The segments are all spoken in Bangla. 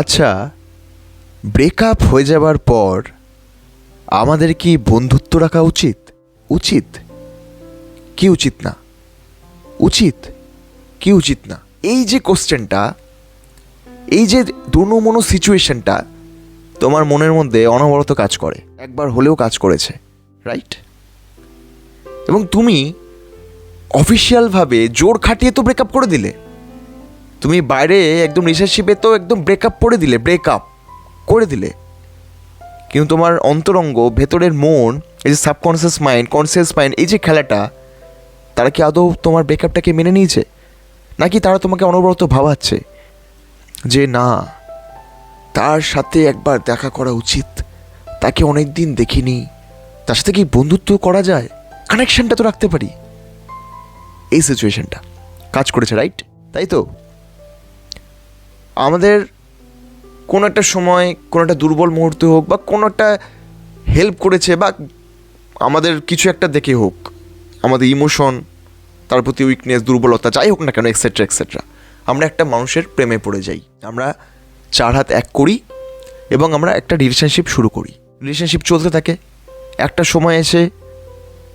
আচ্ছা ব্রেকআপ হয়ে যাবার পর আমাদের কি বন্ধুত্ব রাখা উচিত? উচিত? কি উচিত না? উচিত? কি উচিত না? এই যে কোশ্চেনটা এই যে দুনো সিচুয়েশনটা তোমার মনের মধ্যে অনবরত কাজ করে। একবার হলেও কাজ করেছে রাইট এবং তুমি অফিসিয়ালভাবে জোর খাটিয়ে তো ব্রেকআপ করে দিলে। তুমি বাইরে একদম রিলেশনশিপে তো একদম ব্রেকআপ করে দিলে ব্রেকআপ করে দিলে। কিন্তু তোমার অন্তরঙ্গ, ভেতরের মন, এই যে সাবকনসিয়াস মাইন্ড কনসিয়াস মাইন্ড এই যে খেলাটা, তারা কি আদৌ তোমার ব্রেকআপটাকে মেনে নিয়েছে? নাকি তারা তোমাকে অনবরত ভাবাচ্ছে যে না, তার সাথে একবার দেখা করা উচিত, তাকে অনেক দিন দেখিনি, তার সাথে কি বন্ধুত্ব করা যায়? কানেকশানটা তো রাখতে পারি। এই সিচুয়েশানটা কাজ করেছে রাইট তাই তো? আমাদের কোনো একটা সময়, কোনো একটা দুর্বল মুহূর্তে হোক বা কোনো একটা হেল্প করেছে বা আমাদের কিছু একটা দেখে হোক, আমাদের ইমোশন তার প্রতি উইকনেস দুর্বলতা, যাই হোক না কেন এক্সেট্রা এক্সেট্রা আমরা একটা মানুষের প্রেমে পড়ে যাই। আমরা চার হাত এক করি এবং আমরা একটা রিলেশনশিপ শুরু করি। রিলেশনশিপ চলতে থাকে। একটা সময় এসে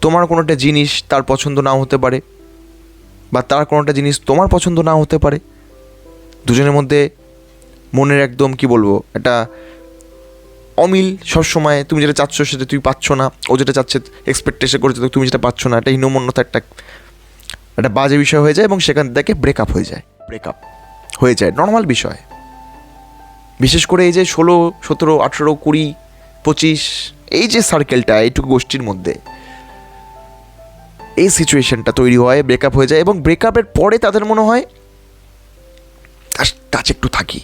তোমার কোনো একটা জিনিস তার পছন্দ নাও হতে পারে বা তার কোনো একটা জিনিস তোমার পছন্দ নাও হতে পারে। দুজনের মধ্যে মনের একদম, কি বলব, একটা অমিল সবসময়, তুমি যেটা চাচ্ছ সেটা তুমি পাচ্ছ না, ও যেটা চাচ্ছে এক্সপেকটেশন করছে তুমি যেটা পাচ্ছ না, একটা হীনমন্যতা, একটা একটা বাজে বিষয় হয়ে যায় এবং সেখান থেকে ব্রেকআপ হয়ে যায় ব্রেকআপ হয়ে যায় নর্মাল বিষয়। বিশেষ করে এই যে ষোলো, সতেরো, আঠেরো, কুড়ি, পঁচিশ, এই যে সার্কেলটা এইটুকু গোষ্ঠীর মধ্যে, এই সিচুয়েশনটা তৈরি হয় ব্রেকআপ হয়ে যায় এবং ব্রেকআপের পরে তাদের মনে হয় কাছে একটু থাকি।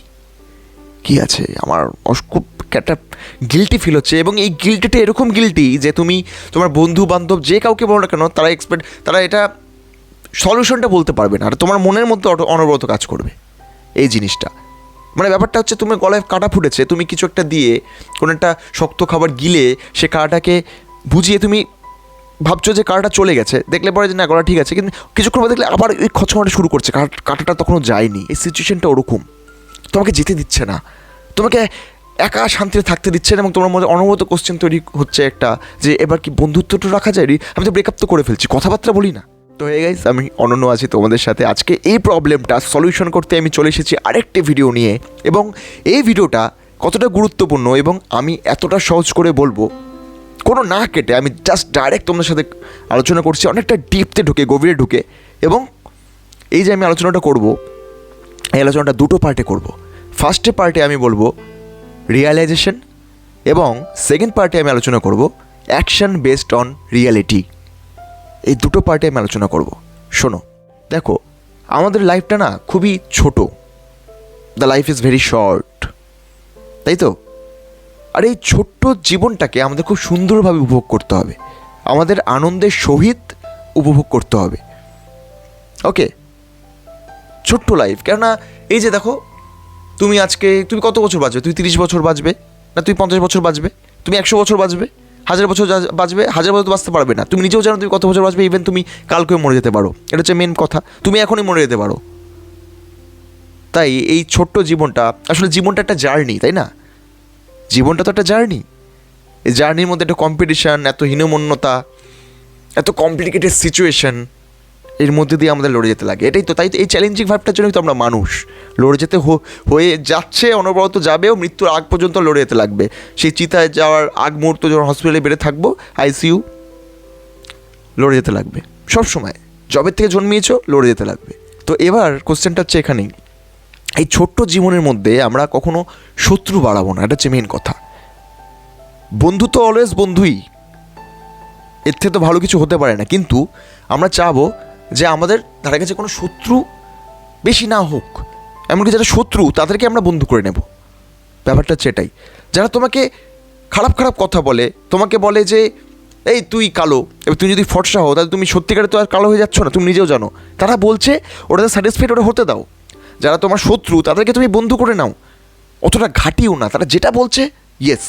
কি আছে? আমার খুব একটা গিলটি ফিল হচ্ছে এবং এই গিলটিটা এরকম গিলটি যে তুমি তোমার বন্ধু বান্ধব যে কাউকে বলো না কেন, তারা এক্সপেক্ট তারা এটা সলিউশনটা বলতে পারবে না। আর তোমার মনের মধ্যে অনবরত কাজ করবে এই জিনিসটা। মানে ব্যাপারটা হচ্ছে তুমি গলায় কাটা ফুটেছে, তুমি কিছু একটা দিয়ে কোনো একটা শক্ত খাবার গিলে সে কাটাকে বুঝিয়ে তুমি ভাবছ যে কাটাটা চলে গেছে, দেখলে পরে যে না গলা ঠিক আছে, কিন্তু কিছুক্ষণ দেখলে আবার ওই খচমাটা শুরু করছে কাট- কাটাটা তখনও যায়নি। এই সিচুয়েশনটা ওরকম। তোমাকে যেতে দিচ্ছে না। তোমাকে একা শান্তিতে থাকতে দিচ্ছে না এবং তোমার মধ্যে অনবরত কোশ্চেন তৈরি হচ্ছে একটা যে, এবার কি বন্ধুত্বটা রাখা যায়? আমি তো ব্রেকআপ তো করে ফেলছি, কথাবার্তা বলি না। তো হয়ে গাইস আমি অনন্য আছি তোমাদের সাথে। আজকে এই প্রবলেমটা সলিউশন করতে আমি চলে এসেছি আরেকটি ভিডিও নিয়ে। এবং এই ভিডিওটা কতটা গুরুত্বপূর্ণ এবং আমি এতটা সহজ করে বলব কোনো না কেটে আমি জাস্ট ডাইরেক্ট তোমাদের সাথে আলোচনা করছি। অনেকটা ডিপতে ঢুকে, গভীরে ঢুকে। এবং এই যে আমি আলোচনাটা করব, এই আলোচনাটা দুটো পার্টে করব। ফার্স্টে পার্টে আমি বলব রিয়ালাইজেশন এবং সেকেন্ড পার্টে আমি আলোচনা করব অ্যাকশন বেসড অন রিয়ালিটি এই দুটো পার্টে আমি আলোচনা করব। শোনো, দেখো, আমাদের লাইফটা না খুবই ছোট। The life is very short তাই তো? আর এই ছোট্ট জীবনটাকে আমাদের খুব সুন্দরভাবে উপভোগ করতে হবে। আমাদের আনন্দের সহিত উপভোগ করতে হবে। ওকে? ছোট্ট লাইফ কেননা এই যে দেখো, তুমি আজকে, তুমি কত বছর বাঁচবে? তুমি তিরিশ বছর বাঁচবে? না, তুমি পঞ্চাশ বছর বাঁচবে? তুমি একশো বছর বাঁচবে? হাজার বছর বাঁচবে? হাজার বছর বাঁচতে পারবে না। তুমি নিজেও জানো তুমি কত বছর বাঁচবে ইভেন তুমি কালকেও মরে যেতে পারো। এটা হচ্ছে মেন কথা। তুমি এখনই মরে যেতে পারো। তাই এই ছোট্ট জীবনটা, আসলে জীবনটা একটা জার্নি তাই না? জীবনটা তো একটা জার্নি। এই জার্নির মধ্যে একটা কম্পিটিশান এত হীনমন্যতা, এত কমপ্লিকেটেড সিচুয়েশন এর মধ্যে দিয়ে আমাদের লড়ে যেতে লাগে। এটাই তো, তাই তো এই চ্যালেঞ্জিং ভাবটার জন্যই তো আমরা মানুষ। লড়ে যেতে হয়ে যাচ্ছে, অনবরত যাবেও, মৃত্যুর আগ পর্যন্ত লড়ে যেতে লাগবে। সেই চিতায় যাওয়ার আগ মুহূর্ত যখন হসপিটালে বেড়ে থাকব আইসিইউ লড়ে যেতে লাগবে। সব সময় জবের থেকে জন্মিয়েছ, লড়ে যেতে লাগবে। তো এবার কোশ্চেনটা হচ্ছে এখানেই। এই ছোট্ট জীবনের মধ্যে আমরা কখনো শত্রু বাড়াবো না, এটা হচ্ছে মেন কথা। বন্ধু তো অলওয়েজ বন্ধুই। এর থেকে তো ভালো কিছু হতে পারে না, কিন্তু আমরা চাবো যে আমাদের ধারে কাছে কোনো শত্রু বেশি না হোক, এমনকি যারা শত্রু, তাদেরকে আমরা বন্ধু করে নেব। ব্যাপারটা এটাই। যারা তোমাকে খারাপ খারাপ কথা বলে, তোমাকে বলে যে, এই তুই কালো, এবার তুমি যদি ফর্সা হও, তাহলে তুমি সত্যিকারে তো আর কালো হয়ে যাচ্ছ না, তুমি নিজেও জানো। তারা বলছে ওটাতে স্যাটিসফাইড ওটা হতে দাও। যারা তোমার শত্রু, তাদেরকে তুমি বন্ধু করে নাও। অতটা ঘাটিও না, তারা যেটা বলছে ইয়েস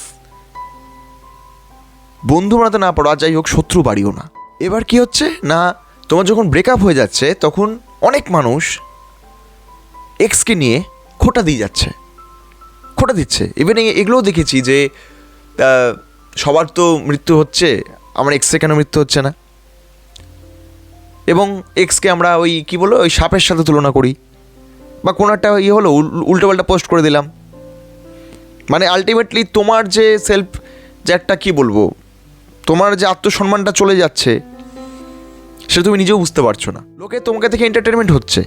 বন্ধু বানাতে না পারো, আর যাই হোক, শত্রু বাড়িও না। এবার কি হচ্ছে? না, তোমার যখন ব্রেকআপ হয়ে যাচ্ছে, তখন অনেক মানুষ এক্সকে নিয়ে খোটা দিয়ে যাচ্ছে। খোটা দিচ্ছে। ইভেন এগুলোও দেখেছি যে সবার তো মৃত্যু হচ্ছে, আমার এক্সে কেন মৃত্যু হচ্ছে না? এবং এক্সকে আমরা ওই কি বলো ওই সাপের সাথে তুলনা করি। বা কোনো একটা ইয়ে হলো উল্টো পাল্টা পোস্ট করে দিলাম। মানে আলটিমেটলি তোমার যে সেলফ যে একটা কি বলব, তোমার যে আত্মসম্মানটা চলে যাচ্ছে, সেটা তুমি নিজেও বুঝতে পারছ না। লোকে তোমাকে থেকে এন্টারটেনমেন্ট হচ্ছে।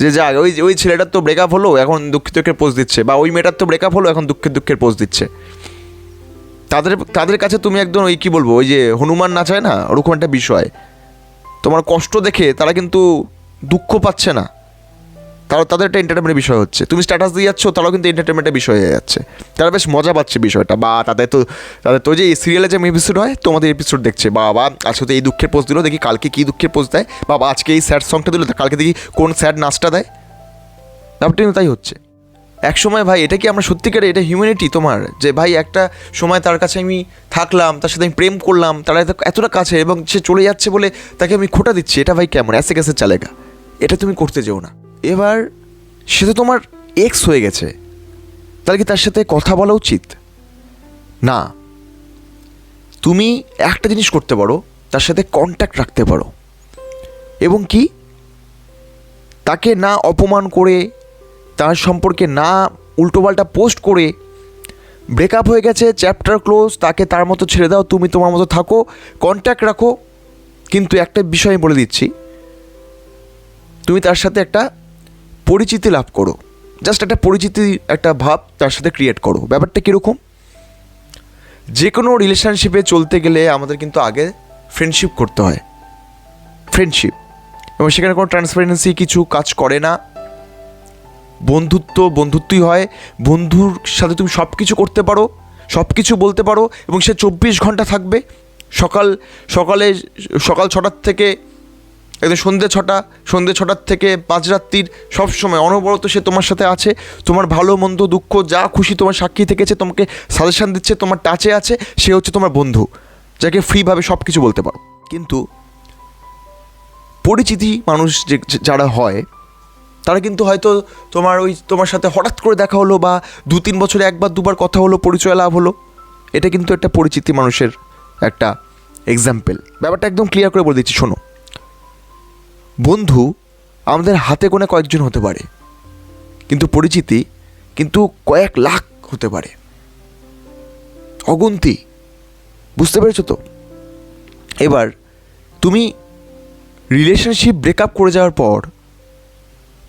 যে যা ওই ওই ছেলেটার তো ব্রেকআপ হলো, এখন দুঃখের দুঃখের পোস্ট দিচ্ছে। বা ওই মেয়েটার তো ব্রেকআপ হলো, এখন দুঃখের দুঃখের পোস্ট দিচ্ছে। তাদের তাদের কাছে তুমি একদম ওই কী বলব, ওই যে হনুমান নাচায় না, ওরকম একটা বিষয়। তোমার কষ্ট দেখে তারা কিন্তু দুঃখ পাচ্ছে না। তারা তাদের একটা এন্টারটেনমেন্টের বিষয় হচ্ছে। তুমি স্ট্যাটাস দিয়ে যাচ্ছ, তারাও কিন্তু এন্টারটেনমেন্টের বিষয় হয়ে যাচ্ছে। তারা বেশ মজা পাচ্ছে বিষয়টা। বা তাদের তো তাদের তো যে সিরিয়ালে যে এপিসোড হয়, তোমাদের এপিসোড দেখছে। বাবা আজকে তো এই দুঃখের পোস্ট দিল, দেখি কালকে কী দুঃখের পোস্ট দেয়। বাবা আজকে এই স্যাড সংটা দিল কালকে দেখি কোন স্যাড নাচটা দেয়। কিন্তু তাই হচ্ছে। এক সময় ভাই, এটা কি আমরা সত্যিকারে এটা হিউম্যানিটি তোমার? যে ভাই, একটা সময় তার কাছে আমি থাকলাম, তার সাথে আমি প্রেম করলাম, তারা এতটা কাছে এবং সে চলে যাচ্ছে বলে তাকে আমি খোটা দিচ্ছি। এটা ভাই কেমন? অ্যাসে গেছে চালেগা। এটা তুমি করতে যেও না। এবার সে তো তোমার এক্স হয়ে গেছে। তাহলে কি তার সাথে কথা বলা উচিত? না। তুমি একটা জিনিস করতে পারো, তার সাথে কন্ট্যাক্ট রাখতে পারো। এবং কি? তাকে না অপমান করে, তার সম্পর্কে না উল্টোপাল্টা পোস্ট করে ব্রেকআপ হয়ে গেছে চ্যাপ্টার ক্লোজ তাকে তার মতো ছেড়ে দাও, তুমি তোমার মতো থাকো কন্ট্যাক্ট রাখো। কিন্তু একটা বিষয় আমি বলে দিচ্ছি। তুমি তার সাথে একটা পরিচিতি লাভ করো। জাস্ট একটা পরিচিতি, একটা ভাব তার সাথে ক্রিয়েট করো। ব্যাপারটা কীরকম? যে কোনো রিলেশনশিপে চলতে গেলে আমাদের কিন্তু আগে ফ্রেন্ডশিপ করতে হয়। ফ্রেন্ডশিপ এবং সেখানে কোনো ট্রান্সপারেন্সি কিছু কাজ করে না। বন্ধুত্ব, বন্ধুত্বই হয়। বন্ধুর সাথে তুমি সব কিছু করতে পারো সব কিছু বলতে পারো এবং সে চব্বিশ ঘণ্টা থাকবে। সকাল, সকালে, সকাল ছটার থেকে একদম সন্ধ্যে ছটা, সন্ধ্যে ছটার থেকে মাঝরাত্রির সব সময় অনবরত সে তোমার সাথে আছে, তোমার ভালো, মন্দ, দুঃখ, যা খুশি তোমার সাক্ষী থেকেছে, তোমাকে সাজেশান দিচ্ছে, তোমার টাচে আছে, সে হচ্ছে তোমার বন্ধু, যাকে ফ্রিভাবে সব কিছু বলতে পারো। কিন্তু পরিচিতি মানুষ যে- যারা হয়, তারা কিন্তু হয়তো তোমার ওই, তোমার সাথে হঠাৎ করে দেখা হলো বা দু তিন বছরে একবার, দুবার কথা হলো, পরিচয় লাভ হলো, এটা কিন্তু একটা পরিচিতি মানুষের একটা এক্সাম্পল ব্যাপারটা একদম ক্লিয়ার করে বলে দিচ্ছি, শোনো। বন্ধু আমাদের হাতে গোনা কয়েকজন হতে পারে। কিন্তু পরিচিতি কিন্তু কয়েক লাখ হতে পারে। অগুন্তি, বুঝতে পেরেছ তো? এবার তুমি রিলেশনশিপ ব্রেকআপ করে যাওয়ার পর,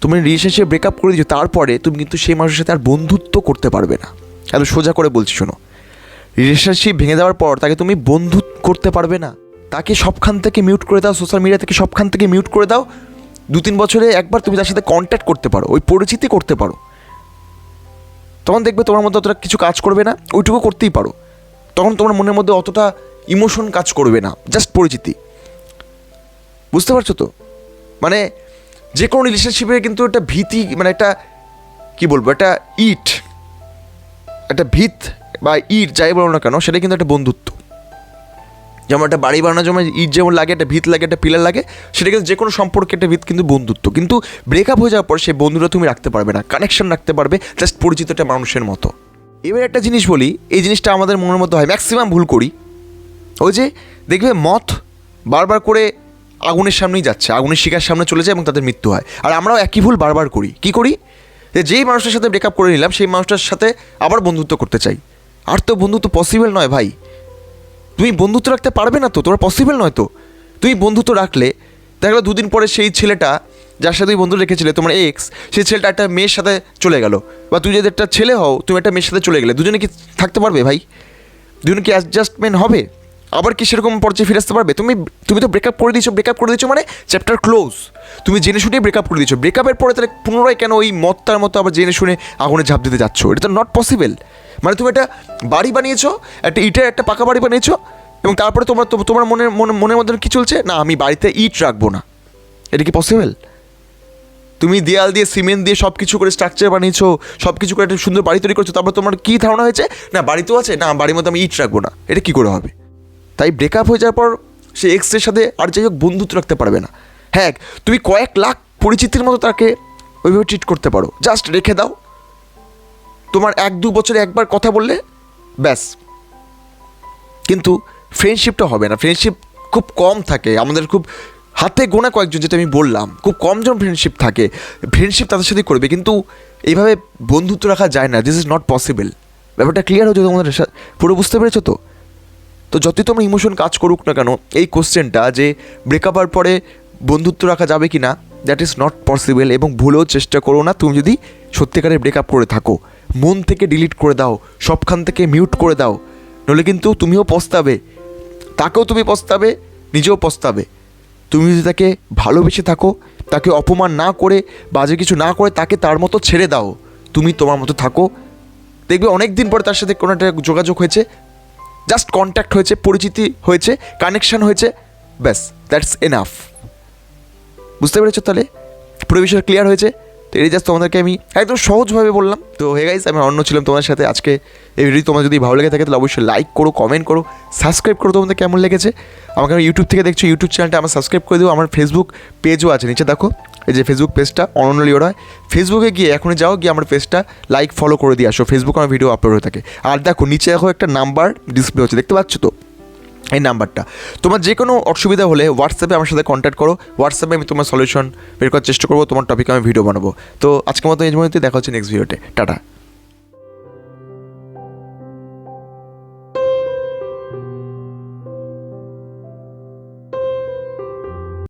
তুমি রিলেশনশিপ ব্রেকআপ করে দিচ্ছ তারপরে তুমি কিন্তু সেই মানুষের সাথে আর বন্ধুত্ব করতে পারবে না। এত সোজা করে বলছি, শোনো। রিলেশনশিপ ভেঙে দেওয়ার পর তাকে তুমি বন্ধু করতে পারবে না। তাকে সবখান থেকে মিউট করে দাও সোশ্যাল মিডিয়া থেকে সবখান থেকে মিউট করে দাও। দু তিন বছরে একবার তুমি তার সাথে কন্ট্যাক্ট করতে পারো, ওই পরিচিতি করতে পারো। তখন দেখবে তোমার মধ্যে অতটা কিছু কাজ করবে না, ওইটুকু করতেই পারো। তখন তোমার মনের মধ্যে অতটা ইমোশন কাজ করবে না জাস্ট পরিচিতি। বুঝতে পারছ তো? মানে যে কোনো রিলেশনশিপে কিন্তু একটা ভীতি মানে একটা, কি বলব, একটা ইট, একটা ভিত বা ইট যাই বলো না কেন সেটা কিন্তু একটা বন্ধুত্ব। যেমন একটা বাড়ি বানানোর জন্য ইট যেমন লাগে, একটা ভিত লাগে, একটা পিলার লাগে, সেটা কিন্তু যে কোনো সম্পর্কে একটা ভিত কিন্তু বন্ধুত্ব। কিন্তু ব্রেকআপ হয়ে যাওয়ার পর সেই বন্ধুরা তুমি রাখতে পারবে না কানেকশন রাখতে পারবে জাস্ট পরিচিত একটা মানুষের মতো। এবার একটা জিনিস বলি, এই জিনিসটা আমাদের মনের মতো হয় ম্যাক্সিমাম ভুল করি। ওই যে, দেখবে মথ বারবার করে আগুনের সামনেই যাচ্ছে, আগুনের শিকার সামনে চলে যায় এবং তাদের মৃত্যু হয়। আর আমরাও একই ভুল বারবার করি। কি করি? যে যেই মানুষটার সাথে ব্রেকআপ করে নিলাম, সেই মানুষটার সাথে আবার বন্ধুত্ব করতে চাই। আর তো বন্ধুত্ব পসিবল নয় ভাই। তুমি বন্ধুত্ব রাখতে পারবে না তো তোমার পসিবল নয় তো। তুমি বন্ধুত্ব রাখলে, দেখা গেলো দুদিন পরে সেই ছেলেটা, যার সাথে তুমি বন্ধু রেখেছিলে, তোমার এক্স সেই ছেলেটা একটা মেয়ের সাথে চলে গেল। বা তুমি যদি একটা ছেলে হও, তুমি একটা মেয়ের সাথে চলে গেলে, দুজনে কি থাকতে পারবে ভাই? দুজনে কি অ্যাডজাস্টমেন্ট হবে? আবার কি সেরকম পর্যায়ে ফিরে আসতে পারবে? তুমি তুমি তো ব্রেকআপ করে দিয়েছ ব্রেকআপ করে দিয়েছ মানে চ্যাপ্টার ক্লোজ তুমি জেনে শুনেই ব্রেকআপ করে দিয়েছ। ব্রেকআপের পরে তাহলে পুনরায় কেন ওই মতটার মতো আবার জেনে শুনে আগুনে ঝাঁপ দিতে যাচ্ছ? এটা তো নট পসিবল মানে তুমি একটা বাড়ি বানিয়েছো, একটা ইটের একটা পাকা বাড়ি বানিয়েছো, এবং তারপরে তোমার তোমার মনের, মনে- মনের মধ্যে কী চলছে? না, আমি বাড়িতে ইট রাখব না। এটা কি পসিবল তুমি দেয়াল দিয়ে, সিমেন্ট দিয়ে সব কিছু করে স্ট্রাকচার বানিয়েছো সব কিছু করে একটা সুন্দর বাড়ি তৈরি করছ, তারপর তোমার কী ধারণা হয়েছে? না, বাড়িতেও আছে, না, বাড়ির মধ্যে আমি ইট রাখব না। এটা কী করে হবে? তাই ব্রেকআপ হয়ে যাওয়ার পর সে এক্সের সাথে আর যাই হোক বন্ধুত্ব রাখতে পারবে না। হ্যাঁ তুমি কয়েক লাখ পরিচিতির মতো তাকে ওইভাবে ট্রিট করতে পারো। জাস্ট রেখে দাও। তোমার এক দু বছরে একবার কথা বললে, ব্যাস। কিন্তু ফ্রেন্ডশিপটা হবে না। ফ্রেন্ডশিপ খুব কম থাকে। আমাদের খুব হাতে গোনা কয়েকজন, যেটা আমি বললাম, খুব কমজন ফ্রেন্ডশিপ থাকে। ফ্রেন্ডশিপ তাদের সাথে করবে। কিন্তু এইভাবে বন্ধুত্ব রাখা যায় না। দিস ইজ নট পসিবল ব্যাপারটা ক্লিয়ার হচ্ছে তোমাদের পুরো বুঝতে পেরেছ তো? তো যতই তোমার ইমোশন কাজ করুক না কেন, এই কোশ্চেনটা যে ব্রেকআপ হওয়ার পরে বন্ধুত্ব রাখা যাবে কি না দ্যাট ইজ নট পসিবল এবং ভুলেও চেষ্টা করো না, তুমি যদি সত্যিকারের ব্রেকআপ করে থাকো, মন থেকে ডিলিট করে দাও, সবখান থেকে মিউট করে দাও, নইলে কিন্তু তুমিও পস্তাবে, তাকেও তুমি পস্তাবে, নিজেও পস্তাবে। তুমি যদি তাকে ভালোবেসে থাকো, তাকে অপমান না করে, বাজে কিছু না করে, তাকে তার মতো ছেড়ে দাও, তুমি তোমার মতো থাকো। দেখবে অনেক দিন পরে তার সাথে কোনো একটা যোগাযোগ হয়েছে জাস্ট কন্ট্যাক্ট হয়েছে, পরিচিতি হয়েছে কানেকশন হয়েছে, ব্যাস দ্যাটস এনাফ বুঝতে পেরেছ তাহলে? পুরো ক্লিয়ার হয়েছে? তো এই জাস্ট তোমাদেরকে আমি একদম সহজভাবে বললাম। তো হে গাইস আমি অন্য ছিলাম তোমাদের সাথে আজকে। এই ভিডিও তোমার যদি ভালো লেগে থাকে, তাহলে অবশ্যই লাইক করো কমেন্ট করো সাবস্ক্রাইব করো তোমাদের কেমন লেগেছে। আমাকে আমি ইউটিউব থেকে দেখছ ইউটিউব চ্যানেলটা আমার সাবস্ক্রাইব করে দেবো আমার ফেসবুক পেজও আছে, নিচে দেখো। এই যে ফেসবুক পেজটা অনন্য লিওর। হয় ফেসবুকে গিয়ে এখনই যাও, গিয়ে আমার পেজটা লাইক ফলো করে দিয়ে আসো। ফেসবুকে আমার ভিডিও আপলোড হয়ে থাকে। আর দেখো, নিচে দেখো একটা নাম্বার ডিসপ্লে হচ্ছে, দেখতে পাচ্ছ তো? এই নাম্বারটা তোমার যে কোনো অসুবিধা হলে হোয়াটসঅ্যাপে আমার সাথে কন্ট্যাক্ট করো। হোয়াটসঅ্যাপে আমি তোমার সলিউশন বের করার চেষ্টা করব, তোমার টপিকে আমি ভিডিও বানাবো। তো আজকের মতো এই মধ্যে দেখা হচ্ছে নেক্সট ভিডিওতে টাটা।